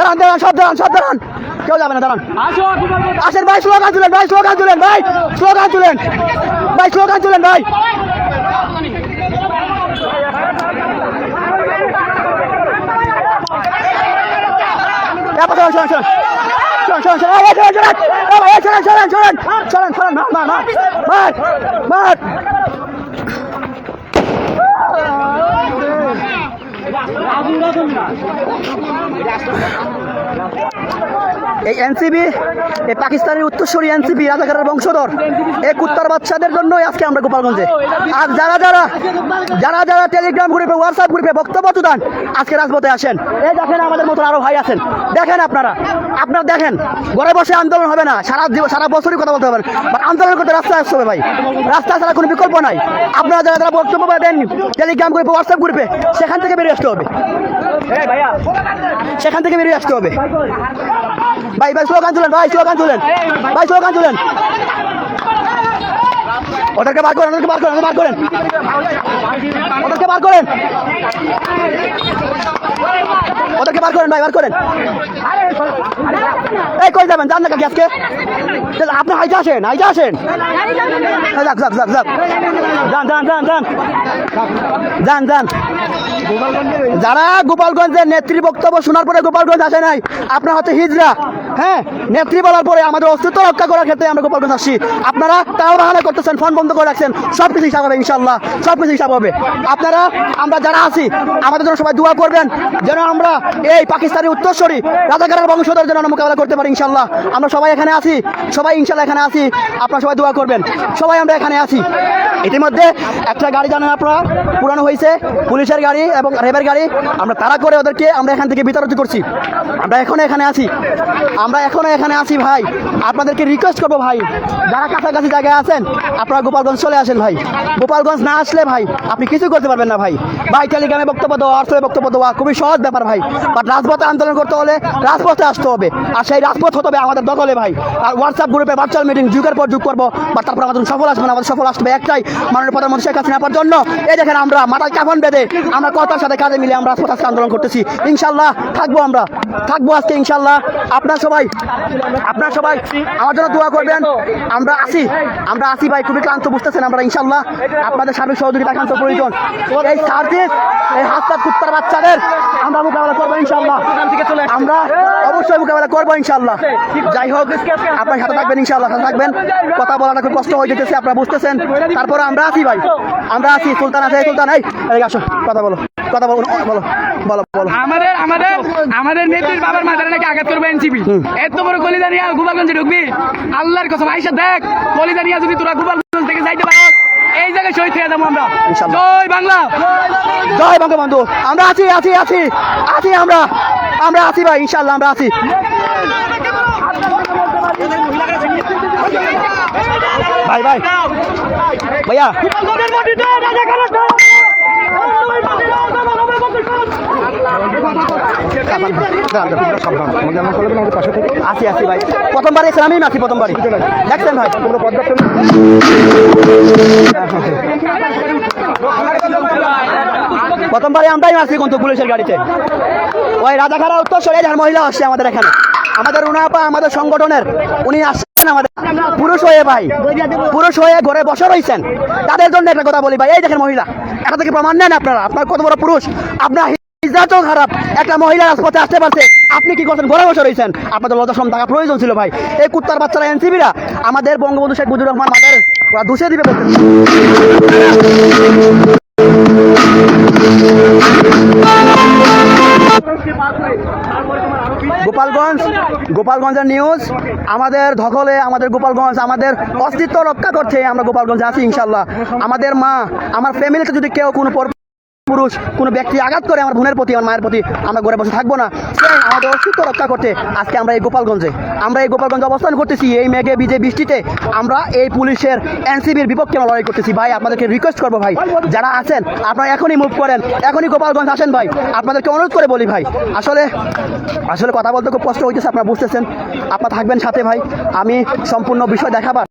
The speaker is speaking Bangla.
দাঁড়ান দাঁড়ান সব দাঁড়ান সব দাঁড়ান কেউ যাবে না দাঁড়ান আসেন ভাই স্লোগান তুলেন ভাই স্লোগান তুলেন ভাই স্লোগান তুলেন ভাই স্লোগান তুলেন ভাই এ, পাশে, শোনেন, শোনেন। শোনেন, শোনেন, শোনেন, এই, শোনেন, শোনেন। এ, ভাই, এই, শোনেন, শোনেন, শোনেন। শোনেন, শোনেন, মার, মার, মার। মার, মার। এই এনসিবি, এই পাকিস্তানের উত্তরসূরি এনসিবি রাজাকারের বংশধর, এই কুত্তার বাচ্চাদের জন্যই আজকে আমরা গোপালগঞ্জে। আর যারা যারা যারা যারা টেলিগ্রাম গ্রুপে হোয়াটসঅ্যাপ গ্রুপে বক্তব্য দেন আজকে রাজপথে আসেন। এই দেখেন আমাদের মতন আরও ভাই আছেন। দেখেন আপনারা। আপনারা দেখেন, ঘরে বসে আন্দোলন হবে না, সারা সারা বছরই কথা বলতে হবে। বাট আন্দোলন করতে রাস্তায় আসতে হবে ভাই। রাস্তা ছাড়া কোনো বিকল্প নাই। আপনারা যারা যারা বক্তব্য দেন টেলিগ্রাম গ্রুপে হোয়াটসঅ্যাপ গ্রুপে, সেখান থেকে বেরিয়ে আসতে হবে। সেখান থেকে বেরিয়ে আসতে হবে। ভাই ভাই স্লোগান তুলেন, ভাই স্লোগান তুলেন। ভাই স্লোগান তুলেন। ওদেরকে বার করেন, ওদেরকে বার করেন বার করেন। ওদেরকে বার করেন। ওদেরকে বার করেন, ভাই, বার করেন। এই কই যাবেন? যান না কাকি আজকে? তাহলে আপনি হাইজা আসেন হাইজা আসেন। যাক যাক যাক যাক। যান যান যান যান। যান যান। যারা গোপালগঞ্জের নেত্রী বক্তব্য শোনার পরে গোপালগঞ্জ আসে নাই, আপনার হচ্ছে হিজরা হ্যাঁ নেত্রী বলার পরে আমাদের অস্তিত্ব রক্ষা করার ক্ষেত্রে আমরা গোপালগঞ্জ আসছি। আপনারা তাও বাহানা করতেছেন, ফোন বন্ধ করে রাখছেন সব কিছু হিসাব হবে ইনশাল্লাহ সব কিছু হিসাব হবে। আপনারা, আমরা যারা আছি, আমাদের জন্য সবাই দোয়া করবেন, যেন আমরা এই পাকিস্তানি উত্তরস্বরী রাজাকারের বংশধর যেন আমরা মোকাবেলা করতে পারি ইনশাল্লাহ আমরা সবাই এখানে আছি। সবাই ইনশাল্লাহ এখানে আছি। আপনারা সবাই দোয়া করবেন। সবাই আমরা এখানে আছি। ইতিমধ্যে একটা গাড়ি জানেন আপনারা? পুরানো হয়েছে। পুলিশের গাড়ি এবং রেবের গাড়ি। আমরা তারা করে ওদেরকে আমরা এখান থেকে বিতাড়িত করছি। আমরা এখনও এখানে আছি। আমরা এখনও এখানে আছি ভাই। আপনাদেরকে রিকোয়েস্ট করব ভাই। যারা কাছাকাছি জায়গায় আছেন, আপনারা গোপালগঞ্জ চলে আসেন ভাই। গোপালগঞ্জ না আসলে ভাই, আপনি কিছু করতে পারবেন না ভাই। ভাই, টেলিগ্রামে বক্তব্য দেওয়া অর্থে বক্তব্য দেওয়া খুবই সহজ ব্যাপার ভাই। বাট রাজপথে আন্দোলন করতে হলে রাজপথে আসতে হবে। আর সেই রাজপথ হতে হবে আমাদের দখলে, ভাই। আর হোয়াটসঅ্যাপ গ্রুপে ভার্চুয়াল মিটিং যুগের পর যুগ করব। বাট তারপর আমাদের সফল আসবে আমাদের সফল আসবে একটাই, মাননীয় প্রধানমন্ত্রী শেখ হাসিনা আপার জন্য। এই দেখেন আমরা মাথায় কাফন বেঁধে আমরা কথার সাথে কাজে মিলে আমরা আজকে আন্দোলন করতেছি। ইনশাল্লাহ থাকব আমরা, থাকব আজকে ইনশাল্লাহ আপনার সবাই আপনার সবাই আমার জন্য দোয়া করবেন। আমরা আসি আমরা আসি ভাই, খুবই ক্লান্ত বুঝতেছেন আমরা ইনশাল্লাহ আপনাদের সার্বিক সহযোগিতা ক্লান্ত প্রয়োজন। এই সার্ভিস, এই হাতটা কুত্তার বাচ্চাদের, আমরা মোকাবেলা করব ইনশাল্লাহ আমরা অবশ্যই মোকাবেলা করব ইনশাল্লাহ যাই হোক আপনার সাথে থাকবেন ইনশাল্লাহ সাথে থাকবেন। কথা বলাটা খুব কষ্ট হয়ে যেতেছে আপনারা বুঝতেছেন। তারপরে আমরা আছি ভাই। আমরা আছি সুলতান আছে সুলতান এই আসো কথা বলো কথা বলো বলো বলো বলো। আমাদের আমাদের আমাদের নেত্রীর বাবার মাথায় নাকি আঘাত করবে এনসিপি। এত বড় কলিদানিয়া গোপালগঞ্জে ঢুকবি? আল্লাহর আইসা দেখ কলিদানিয়া যদি তোরা গোপালগঞ্জ থেকে যাইতে পারো এই জায়গায় শহীদ হয়ে যাব আমরা। জয় বাংলা। জয় বঙ্গবন্ধু। আমরা আছি আছি আছি আছি আমরা। আমরা আছি ভাই ইনশাল্লাহ আমরা আছি। ভাই ভাই। ভাইয়া। আছি আছি ভাই। প্রথমবার এসে আমি আছি প্রথমবারই দেখছেন ভাই? প্রথমবারে আমরাই মারছি কিন্তু পুলিশের গাড়িতে। ওই রাজাখারা উত্তর সরে যার মহিলা আসছে আমাদের এখানে। আমাদের উনাপা আমাদের সংগঠনের, উনি আসছেন আমাদের। পুরুষ হয়ে ভাই, পুরুষ হয়ে ঘরে বসে রয়েছেন তাদের জন্য একটা কথা বলি ভাই, এই দেখেন মহিলা, এটা থেকে প্রমাণ নেন আপনারা, আপনার কত বড় পুরুষ। আপনার ইজ্জাতও খারাপ, একটা মহিলা রাজপথে আসতে পারছে। আপনি কি করছেন? ঘরে বসে রয়েছেন আপনাদের লজ্জাসম থাকা প্রয়োজন ছিল ভাই। এই কুত্তার বাচ্চারা এনসিবিরা, আমাদের বঙ্গবন্ধু শেখ মুজিবুর রহমান মাদের, ওরা দুষে দিবে বলতে। গোপালগঞ্জ, গোপালগঞ্জের নিউজ আমাদের ধকলে, আমাদের গোপালগঞ্জ, আমাদের অস্তিত্ব রক্ষা করছে, আমরা গোপালগঞ্জে আছি ইনশাল্লাহ। আমাদের মা, আমার ফ্যামিলিতে যদি কেউ কোনো পুরুষ, কোনো ব্যক্তি আঘাত করে আমার বোনের প্রতি, আমার মায়ের প্রতি, আমরা ঘরে বসে থাকব না। আমাদের অস্তিত্ব রক্ষা করতে আজকে আমরা এই গোপালগঞ্জে, আমরা এই গোপালগঞ্জে অবস্থান করতেছি, এই মেঘে বিজে বৃষ্টিতে। আমরা এই পুলিশের এনসিবির বিপক্ষে আমরা লড়াই করতেছি। ভাই, আপনাদেরকে রিকোয়েস্ট করব ভাই, যারা আছেন, আপনারা এখনই মুভ করেন, এখনই গোপালগঞ্জ আসেন ভাই। আপনাদেরকে অনুরোধ করে বলি ভাই, আসলে আসলে কথা বলতে খুব কষ্ট হইতেছে, আপনারা বুঝতেছেন। আপনারা থাকবেন সাথে ভাই, আমি সম্পূর্ণ বিষয় দেখাবার